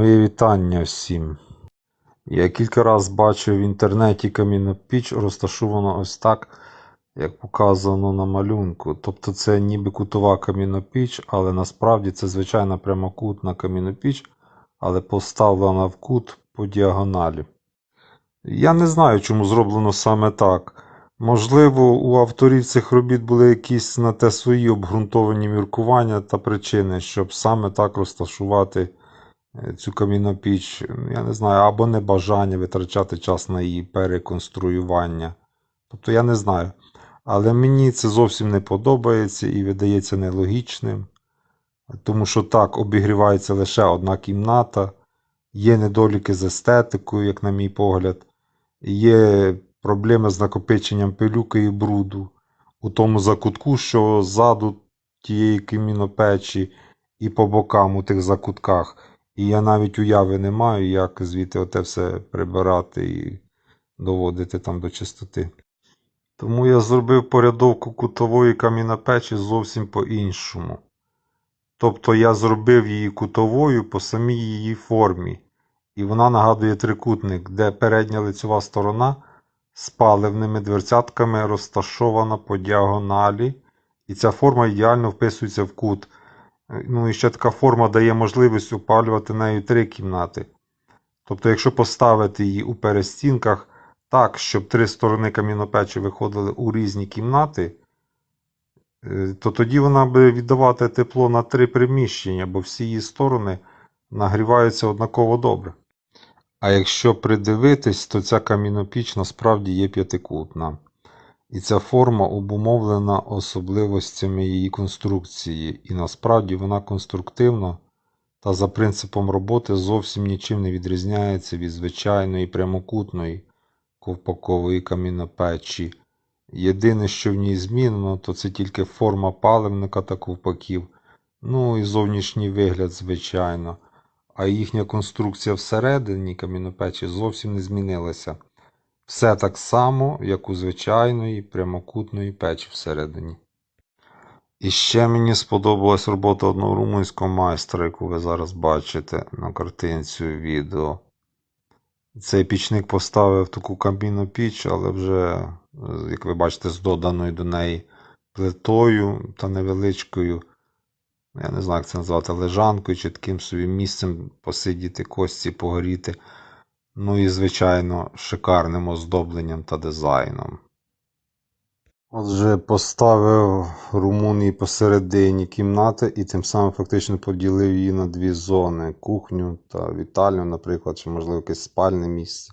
Вітання всім. Я кілька разів бачив в інтернеті камінну піч розташовано ось так, як показано на малюнку. Тобто це ніби кутова камінна піч, але насправді це звичайна прямокутна камінна піч, але поставлена в кут по діагоналі. Я не знаю, чому зроблено саме так. Можливо, у авторів цих робіт були якісь на те свої обґрунтовані міркування та причини, щоб саме так розташувати цю камінну піч. Я не знаю, або небажання витрачати час на її переконструювання. Тобто я не знаю. Але мені це зовсім не подобається і видається нелогічним, тому що так обігрівається лише одна кімната, є недоліки з естетикою, як на мій погляд, є проблеми з накопиченням пилюки і бруду у тому закутку, що ззаду тієї камінопечі і по бокам у тих закутках. І я навіть уяви не маю, як звідти оте все прибирати і доводити там до чистоти. Тому я зробив порядовку кутової камінопечі зовсім по-іншому. Тобто я зробив її кутовою по самій її формі. І вона нагадує трикутник, де передня лицьова сторона з паливними дверцятками розташована по діагоналі, і ця форма ідеально вписується в кут. Е, Ну і ще така форма дає можливість опалювати нею три кімнати. Тобто, якщо поставити її у перестінках так, щоб три сторони камінопечі виходили у різні кімнати, е, то тоді вона буде віддавати тепло на три приміщення, бо всі її сторони нагріваються однаково добре. А якщо придивитись, то ця камінопіч насправді є п'ятикутна. І ця форма обумовлена особливостями її конструкції, і насправді вона конструктивна та за принципом роботи зовсім нічим не відрізняється від звичайної прямокутної ковпакової камінопечі. Єдине, що в ній змінено, то це тільки форма паливника та ковпаків, ну і зовнішній вигляд, звичайно. А їхня конструкція всередині камінопечі зовсім не змінилася. Все так само, як у звичайної прямокутної печі всередині. І ще мені сподобалась робота одного румунського майстра, яку ви зараз бачите на картинці відео. Цей пічник поставив таку камінну піч, але вже, як ви бачите, з доданою до неї плитою та невеличкою, я не знаю, як це назвати, лежанкою чи таким собі місцем посидіти, кості погоріти. Ну і, звичайно, шикарним оздобленням та дизайном. Отже, поставив Румунії посередині кімнати і тим самим фактично поділив її на дві зони: кухню та вітальню, наприклад, чи, можливо, якесь спальне місце.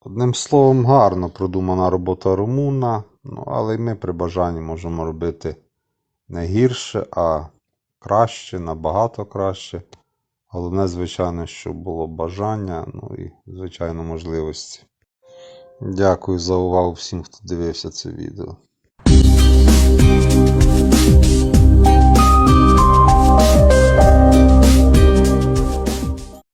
Одним словом, гарно продумана робота румуна, ну, але й ми при бажанні можемо робити не гірше, а краще, набагато краще. Головне, звичайно, щоб було бажання, ну і, звичайно, можливості. Дякую за увагу всім, хто дивився це відео.